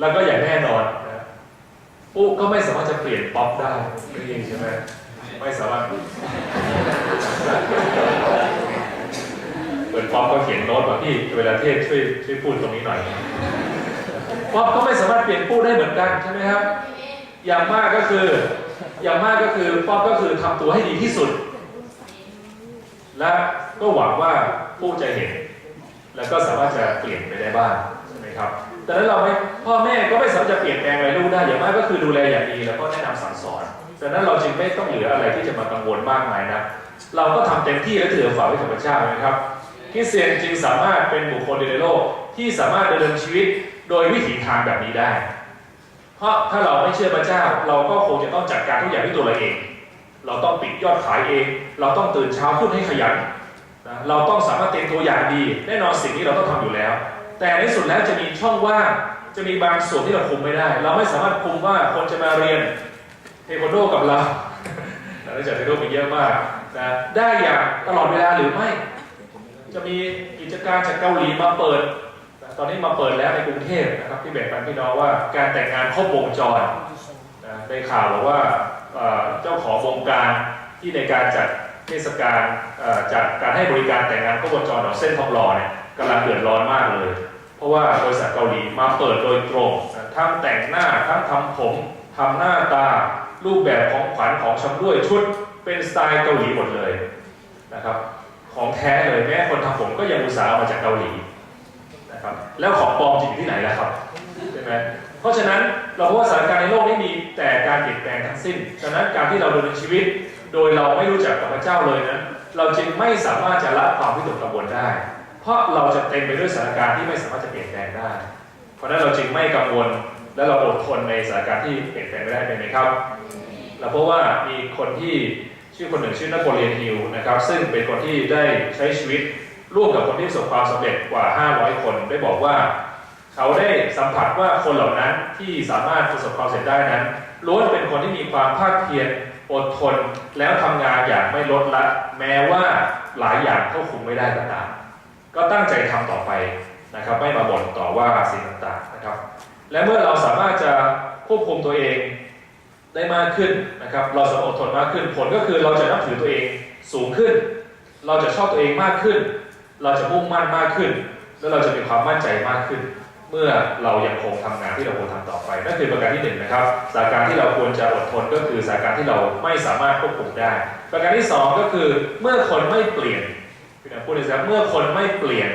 แล้วก็อย่างแน่นอนนะปุ๊ก็ไม่สามารถจะเปลี่ยนป๊อปได้ไม่จริงใช่ไหมไม่สามารถเปิดป๊อปก็เขียนโน้ตว่าพี่เวลาเทศช่วยช่วยพูดตรงนี้หน่อยป๊อปก็ไม่สามารถเปลี่ยนปุ๊ได้เหมือนกันใช่ไหมครับ อย่างมากก็คือ อย่างมากก็คือป๊อปก็คือทำตัวให้ดีที่สุด และก็หวังว่าผู้จะเห็น แล้วก็สามารถจะเปลี่ยนไปได้บ้างใช่ไหมครับ แต่นั้นเราไม่พ่อแม่ก็ไม่สามารถจะเปลี่ยนแปลงอะไรลูกได้อย่างมากก็คือดูแลอย่างดีแล้วก็แนะนำสั่งสอนดังนั้นเราจึงไม่ต้องเหลืออะไรที่จะมากังวลมากมายนะเราก็ทำเต็มที่และถือฝากไว้กับพระเจ้านะครับคริสเตียนจึงสามารถเป็นบุคคลเดียวในโลกที่สามารถดำเนินชีวิตโดยวิถีทางแบบนี้ได้ เพราะถ้าเราไม่เชื่อพระเจ้า เราก็คงจะต้องจัดการทุกอย่างด้วยตัวเราเอง เราต้องปิดยอดขายเอง เราต้องตื่นเช้าขึ้นให้ขยันนะเราต้องสามารถเตรียมตัวอย่างดี แน่นอนสิ่งนี้เราต้องทำอยู่แล้ว แต่ในสุดแล้วจะมีช่องว่างจะมีบางส่วนที่เราคุมไม่ได้ เราไม่สามารถคุมว่าคนจะมาเรียนเทควันโดกับเราเนื่องจากเทควันโดมีเยอะมากนะได้อย่างตลอดเวลาหรือไม่ จะมีกิจการจากเกาหลีมาเปิด ตอนนี้มาเปิดแล้วในกรุงเทพนะครับที่แบ่งปันพี่น้องว่าการแต่งงานครบวงจรนะในข่าวบอกว่าเจ้าของวงการที่ในการจัดเทศกาลจัดการให้บริการแต่งงานครบวงจรของเส้นทองหล่อเนี่ยกำลังเดือดร้อนมากเลย เพราะว่าบริษัทเกาหลีมาเปิดโดยตรงทั้งแต่งหน้าทั้งทำผมทำหน้าตา รูปแบบของขวัญของชำร่วยชุดเป็นสไตล์เกาหลีหมดเลยนะครับของแท้เลยแม้คนทำผมก็ยังอุตส่าห์มาจากเกาหลีนะครับแล้วของปลอมจะอยู่ที่ไหนล่ะครับใช่ไหมเพราะฉะนั้นเราพบว่าสถานการณ์ในโลกนี้มีแต่การเปลี่ยนแปลงทั้งสิ้นดังนั้นการที่เราดำเนินชีวิต โดยเราไม่รู้จักกับพระเจ้าเลยนะเราจึงไม่สามารถจะละความวิตกกังวลได้ เพราะเราจะเต็มไปด้วยสถานการณ์ที่ไม่สามารถจะเปลี่ยนแปลงได้ เพราะนั้นเราจึงไม่กังวลและเราอดทนในสถานการณ์ที่เปลี่ยนแปลงไม่ได้เป็นไหมครับเราพบว่ามีคนที่ชื่อคนหนึ่งชื่อนโปเลียนฮิลนะครับ ซึ่งเป็นคนที่ได้ใช้ชีวิตร่วมกับคนที่ประสบความสำเร็จกว่า 500 คนได้บอกว่า เขาได้สัมผัสว่าคนเหล่านั้นที่สามารถประสบความสำเร็จได้นั้นล้วนเป็นคนที่มีความภาคเพียรอดทน แล้วทำงานอย่างไม่ลดละ แม้ว่าหลายอย่างควบคุมไม่ได้ก็ตาม ก็ตั้งใจทำต่อไปนะครับไม่มาบ่นต่อว่าสิ่งต่างๆนะครับ และเมื่อเราสามารถจะควบคุมตัวเองได้มากขึ้นนะครับ เราสามารถอดทนมากขึ้นผลก็คือเราจะนับถือตัวเองสูงขึ้น เราจะชอบตัวเองมากขึ้น เราจะมุ่งมั่นมากขึ้น แล้วเราจะมีความมั่นใจมากขึ้น เมื่อเรายังคงทำงานที่เราควรทำต่อไปนั่นคือประการที่หนึ่งนะครับสถานการณ์ที่เราควรจะอดทนก็คือสถานการณ์ที่เราไม่สามารถควบคุมได้ ประการที่สองก็คือเมื่อคนไม่เปลี่ยน พี่พูดเลยครับเมื่อคนไม่เปลี่ยน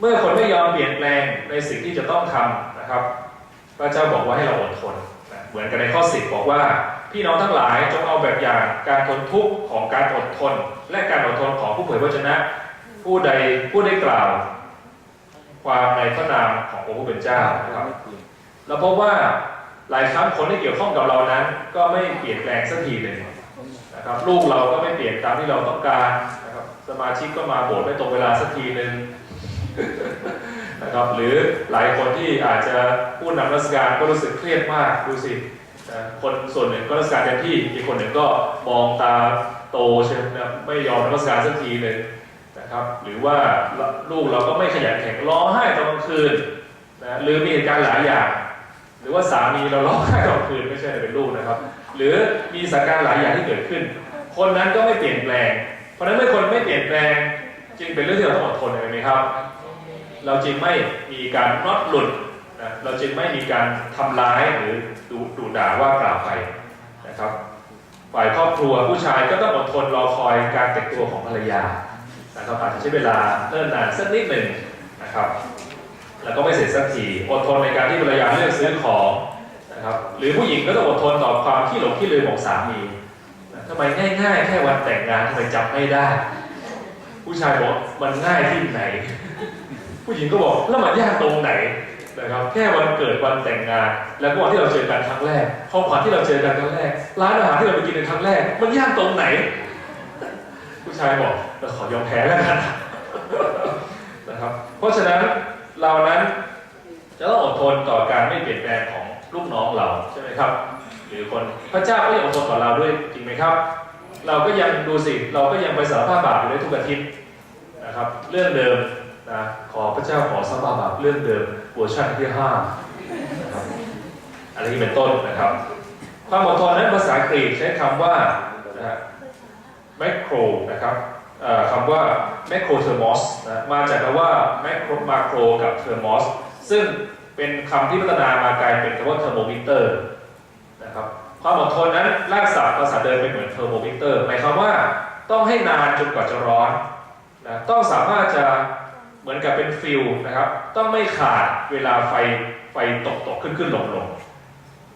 เมื่อคนไม่ยอมเปลี่ยนแปลงในสิ่งที่จะต้องทำนะครับ พระเจ้าบอกว่าให้เราอดทนนะเหมือนกันในข้อสิบบอกว่า พี่น้องทั้งหลายจงเอาแบบอย่างการทนทุกข์ของการอดทน และการอดทนของผู้เผยพระชนะ ผู้ใดผู้ได้กล่าว ความในพระนามขององค์ผู้เป็นเจ้านะครับเราพบว่าหลายครั้งคนที่เกี่ยวข้องกับเรานั้น ก็ไม่เปลี่ยนแปลงสักทีหนึ่ง นะครับลูกเราก็ไม่เปลี่ยนตามที่เราต้องการนะครับสมาชิกก็มาโบสถ์ไม่ตรงเวลาสักทีหนึ่งนะครับหรือหลายคนที่อาจจะผู้นำรัชการก็รู้สึกเครียดมากดูสิคนส่วนหนึ่งก็รัชการเต็มที่อีกคนหนึ่งก็มองตาโตเช่นนะไม่ยอมรัชการสักทีหนึ่งนะครับ หรือว่าลูกเราก็ไม่ขยันแข็งร้องไห้ตอนกลางคืนนะหรือมีเหตุการณ์หลายอย่าง หรือว่าสามีเราร้องไห้ตอนกลางคืนไม่ใช่แต่เป็นลูกนะครับ หรือมีสถานการณ์หลายอย่างที่เกิดขึ้น คนนั้นก็ไม่เปลี่ยนแปลง เพราะฉะนั้นเมื่อคนไม่เปลี่ยนแปลง จึงเป็นเรื่องที่เราต้องอดทนเห็นไหมครับ เราจึงไม่มีการน็อตหลุดนะเราจึงไม่มีการทำร้ายหรือดูดูด่าว่ากล่าวไปนะครับ ฝ่ายครอบครัวผู้ชายก็ต้องอดทนรอคอยการแต่งตัวของภรรยานะครับอาจจะใช้เวลาเนิ่นนานสักนิดหนึ่งนะครับ แล้วก็ไม่เสร็จสักทีอดทนในการที่ภรรยาเลือกซื้อของนะครับหรือผู้หญิงก็ต้องอดทนต่อความขี้หลงขี้ลืมของสามีทำไมง่ายๆ แค่วันแต่งงานทำไมจำไม่ได้ ผู้ชายบอกมันง่ายที่ไหน ผู้หญิงก็บอกแล้วมันยากตรงไหนนะครับแค่วันเกิดวันแต่งงาน แล้วก็วันที่เราเจอกันครั้งแรกของขวัญที่เราเจอกันครั้งแรก ร้านอาหารที่เราไปกินในครั้งแรก มันยากตรงไหน ผู้ชายบอกเราขอยอมแพ้แล้วกันนะครับ เพราะฉะนั้น เรานั้นจะต้องอดทนต่อการไม่เปลี่ยนแปลงของลูกน้องเราใช่ไหมครับ หรือคนพระเจ้าก็ยังอดทนต่อเราด้วยจริงไหมครับ เราก็ยังดูสิเราก็ยังไปสารภาพบาปอยู่ในทุกอาทิตย์นะครับ เรื่องเดิมนะขอพระเจ้าขอสมาบัติเรื่องเดิมเวอร์ชันที่ห้านะครับอะไรนี้เป็นต้นนะครับ ความอดทนนั้นภาษากรีกใช้คำว่านะฮะแมโครนะครับ คำว่าแมคโครเทอร์มอสนะมาจากคำว่าแมคโครมาโครกับเทอร์มอสซึ่งเป็นคำที่พัฒนามากลายเป็นคำว่าเทอร์โมมิเตอร์นะครับความอดทนนั้นรากศัพท์ภาษาเดิมเป็นเหมือนเทอร์โมมิเตอร์หมายความว่าต้องให้นานจนกว่าจะร้อนนะต้องสามารถจะเหมือนกับเป็นฟิลนะครับ ต้องไม่ขาดเวลาไฟไฟตกตกขึ้นขึ้นลงลง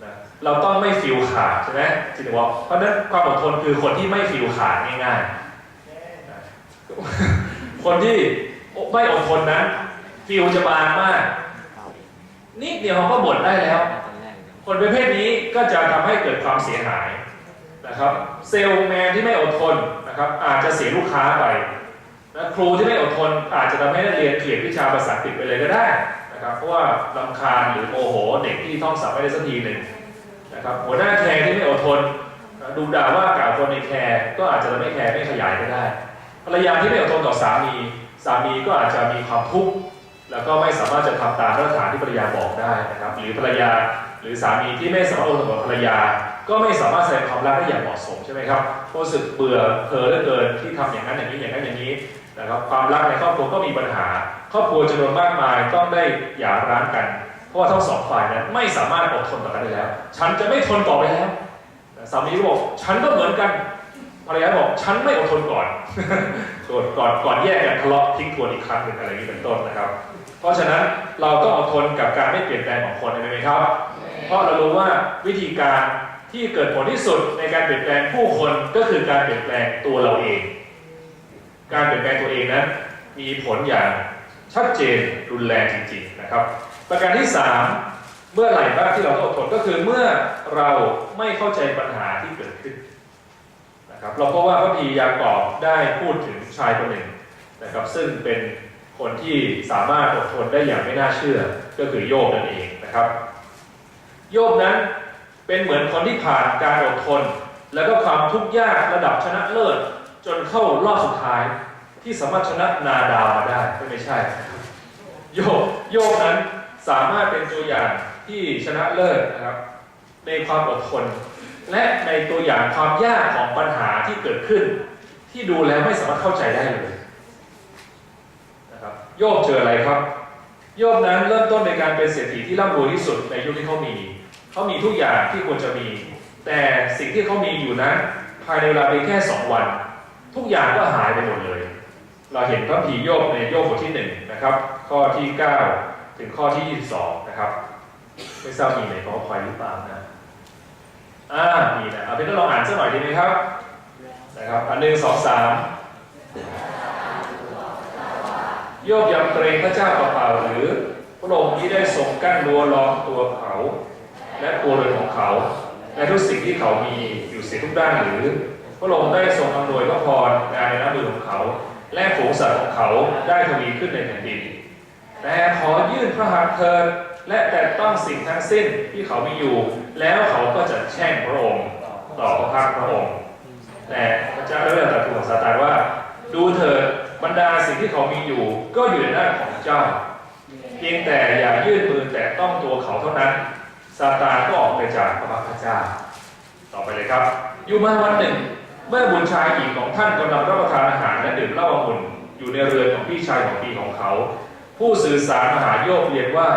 นะเราต้องไม่ฟิลขาดใช่ไหมจิตวะเพราะนั้นความอดทนคือคนที่ไม่ฟิลขาดง่ายๆ คนที่ไม่อดทนนั้นฟิลจะบางมากนิดเดียวเขาก็บ่นได้แล้ว คนประเภทนี้ก็จะทำให้เกิดความเสียหายนะครับ เซลแมนที่ไม่อดทนนะครับ อาจจะเสียลูกค้าไปนะครูที่ไม่อดทนอาจจะทำให้นักเรียนเกลียดวิชาภาษาอังกฤษไปเลยก็ได้นะครับ เพราะว่าลำคาญหรือโมโหเด็กที่ท่องศัพท์ไม่ได้สักทีหนึ่งนะครับหัวหน้าแคร์ที่ไม่อดทนดูด่าว่ากล่าวคนในแคร์ก็อาจจะทำให้แคร์ไม่ขยายก็ได้ ภรรยาที่ไม่อดทนต่อสามีสามีก็อาจจะมีความทุกข์แล้วก็ไม่สามารถจะทำตามมาตรฐานที่ภรรยาบอกได้นะครับ หรือภรรยาหรือสามีที่ไม่สามารถอดทนกับภรรยา ก็ไม่สามารถแสดงความรักได้อย่างเหมาะสมใช่ไหมครับรู้สึกเบื่อเพลินเหลือเกินที่ทำอย่างนั้นอย่างนี้อย่างนั้นอย่างนี้นะครับความรักในครอบครัวก็มีปัญหา ครอบครัวจำนวนมากมายต้องได้หย่าร้างกัน เพราะว่าทั้งสองฝ่ายนั้นไม่สามารถอดทนต่อกันได้แล้ว ฉันจะไม่ทนต่อไปแล้วสามีก็บอกฉันก็เหมือนกัน ภรรยาบอกฉันไม่อดทนก่อนก่อนก่อนก่อนแยกกันทะเลาะทิ้งทวนอีกครั้งหนึ่งอะไรนี้เป็นต้นนะครับ เพราะฉะนั้นเราต้องอดทนกับการไม่เปลี่ยนแปลงของคนใช่ไหมครับ เพราะเรารู้ว่าวิธีการที่เกิดผลที่สุดในการเปลี่ยนแปลงผู้คนก็คือการเปลี่ยนแปลงตัวเราเอง การเปลี่ยนแปลงตัวเองนั้นมีผลอย่างชัดเจนรุนแรงจริงๆนะครับ ประการที่ 3 เมื่อไหร่บ้างที่เราต้องอดทนก็คือเมื่อเราไม่เข้าใจปัญหาที่เกิดขึ้น นะครับเราเพราะว่าพระพียากอบได้พูดถึงชายคนหนึ่งนะครับซึ่งเป็นคนที่สามารถอดทนได้อย่างไม่น่าเชื่อก็คือโยบนั่นเองนะครับ โยบนั้นเป็นเหมือนคนที่ผ่านการอดทน แล้วก็ความทุกข์ยากระดับชนะเลิศจนเข้ารอบสุดท้ายที่สามารถชนะนาดาวมาได้ไม่ใช่ โยบโยบนั้นสามารถเป็นตัวอย่างที่ชนะเลิศนะครับ ในความอดทน และในตัวอย่างความยากของปัญหาที่เกิดขึ้น ที่ดูแล้วไม่สามารถเข้าใจได้เลยนะครับโยบเจออะไรครับ โยบนั้นเริ่มต้นในการเป็นเศรษฐีที่ร่ำรวยที่สุดในยุคที่เขามี เขามีทุกอย่างที่ควรจะมี แต่สิ่งที่เขามีอยู่นั้นภายในเวลาเพียงแค่สองวัน ทุกอย่างก็หายไปหมดเลย เราเห็นพระผีโยบในโยบบทที่หนึ่งนะครับ ข้อที่ 9 ถึงข้อที่ 22 นะครับ ไม่ทราบมีในข้อคอยหรือเปล่านะ อ่ามีนะเอาเป็นต้องลองอ่านสักหน่อยดีไหมครับนะครับอันหนึ่งสองสามโยบยำเกรงพระเจ้าเปล่าหรือพระองค์นี้ได้ทรงกั้นรั้วล้อมตัวเขา และตัวเรือนของเขา และทุกสิ่งที่เขามีอยู่เสียทุกด้านหรือพระองค์ได้ทรงอำนวยพระพรงานในน้ำมือของเขา และฝูงสัตว์ของเขาได้ทวีขึ้นในแผ่นดินแต่ขอยื่นพระหัตถ์เถิด และแต่ต้องสิ่งทั้งสิ้นที่เขามีอยู่ แล้วเขาก็จะแช่งพระองค์ต่อพระพักพระองค์แต่พระเจ้าได้เรื่องตรัสถูกซาตานว่า ดูเถิดบรรดาสิ่งที่เขามีอยู่ ก็อยู่ในหน้าของเจ้า เพียงแต่อย่ายื่นมือแต่ต้องตัวเขาเท่านั้นซาตานก็ออกไปจากพระพักพระเจ้าต่อไปเลยครับ อยู่มาวันหนึ่ง เมื่อบุญชายหญิงของท่านกำลังรับประทานอาหารและดื่มเหล้าองุ่นอยู่ในเรือนของพี่ชายของปีของเขา ผู้สื่อสารมหาโยบเรียนว่า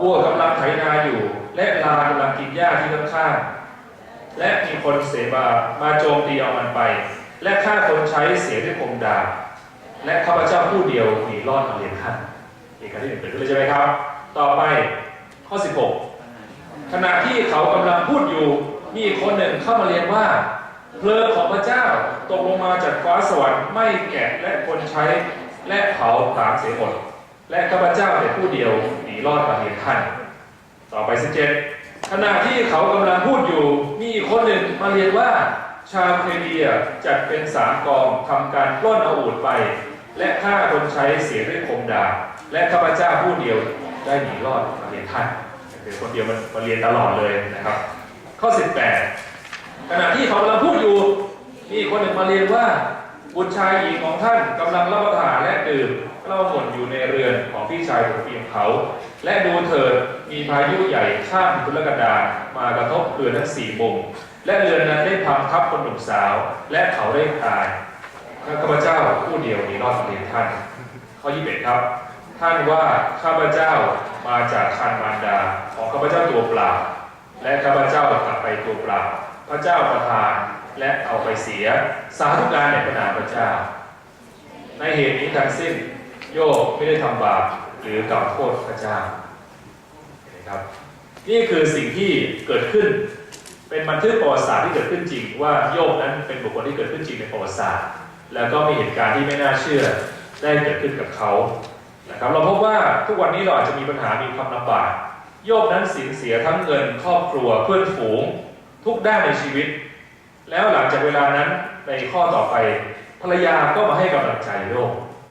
วัวกำลังไถนาอยู่ และลากำลังกินหญ้าที่ข้างๆและมีคนเสบามาโจมตีเอามันไป และฆ่าคนใช้เสียด้วยคมดาบและข้าพเจ้าผู้เดียวหนีรอดมาเรียนท่านเหตุการณ์ที่หนึ่งเกิดขึ้นเลยใช่ไหมครับ ต่อไปข้อ 16 ขณะที่เขากำลังพูดอยู่มีคนหนึ่งเข้ามาเรียนว่าเพลิงของพระเจ้าตกลงมาจากฟ้าสวรรค์ไม่แกะและคนใช้และเผาผลาญเสียหมดและข้าพเจ้าแต่ผู้เดียว นีรอดมาเห็นท่านต่อไปสิเจ็ดขณะที่เขากำลังพูดอยู่ มีอีกคนหนึ่งมาเรียนว่า ชาวเคเดียจัดเป็นสามกองทำการปล้นอาอูดไป และฆ่าคนใช้เสียด้วยคมดาบและข้าพเจ้าผู้เดียวได้หนีรอดมาเห็นท่านคือคนเดียวมันมาเรียนตลอดเลยนะครับ ข้อ 18 ขณะที่เขากำลังพูดอยู่ มีคนหนึ่งมาเรียนว่า บุตรชายหญิงของท่านกำลังรับประทานและดื่มเหล่าหม่นอยู่ในเรือนของพี่ชายของเพียงเขา และดูเถิดมีพายุใหญ่ข้ามทุลกดารมากระทบเรือนทั้งสี่มุมและเรือนนั้นได้พังทับคนหนุ่มสาว และเขาได้ตายข้าพเจ้าผู้เดียวหนี้รอดเรียนท่านข้อ21ครับ ท่านว่าข้าพเจ้ามาจากคันมารดา ของข้าพเจ้าตัวเปล่า และข้าพเจ้ากลับไปตัวเปล่า พระเจ้าประทาน และเอาไปเสีย สาธุการในพระนามพระเจ้า ในเหตุนี้ทั้งสิ้นโยบไม่ได้ทำบาปหรือกล่าวโทษพระเจ้านไหมครับนี่คือสิ่งที่เกิดขึ้น เป็นบันทึกประวัติศาสตร์ที่เกิดขึ้นจริง ว่าโยบนั้นเป็นบุคคลที่เกิดขึ้นจริงในประวัติศาสตร์ แล้วก็มีเหตุการณ์ที่ไม่น่าเชื่อได้เกิดขึ้นกับเขานะครับเราพบว่าทุกวันนี้เราอาจจะมีปัญหามีความลำบากโยบนั้นสูญเสียทั้งเงินครอบครัวเพื่อนฝูง ทุกด้านในชีวิต แล้วหลังจากเวลานั้นในข้อต่อไปภรรยาก็มาให้กำลังใจโยบ